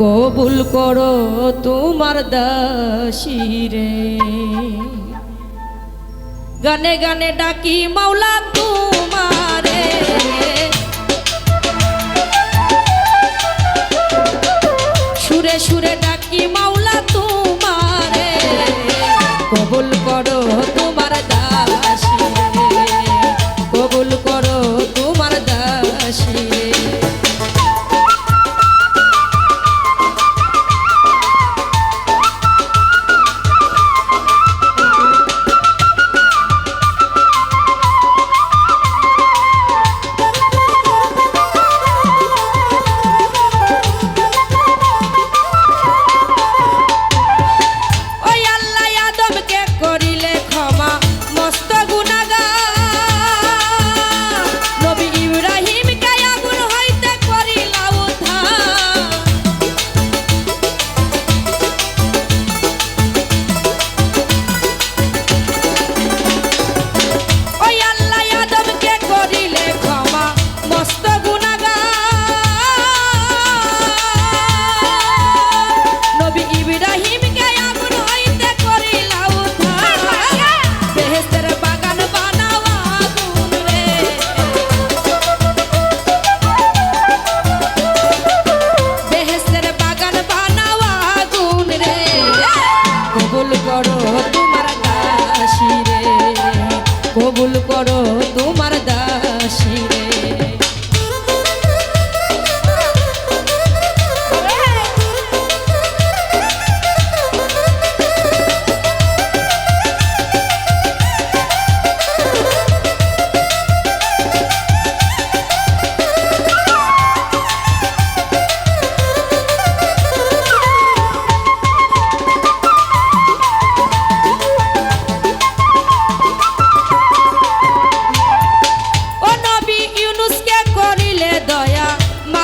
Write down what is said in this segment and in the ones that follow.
কবুল করো তোমার দাসী রে। গানে গানে ডাকি মাওলা তুমি তোমার দাসী রে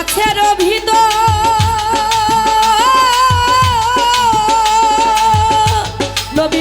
গাছের ভিতর। নবী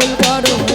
Bulgaro.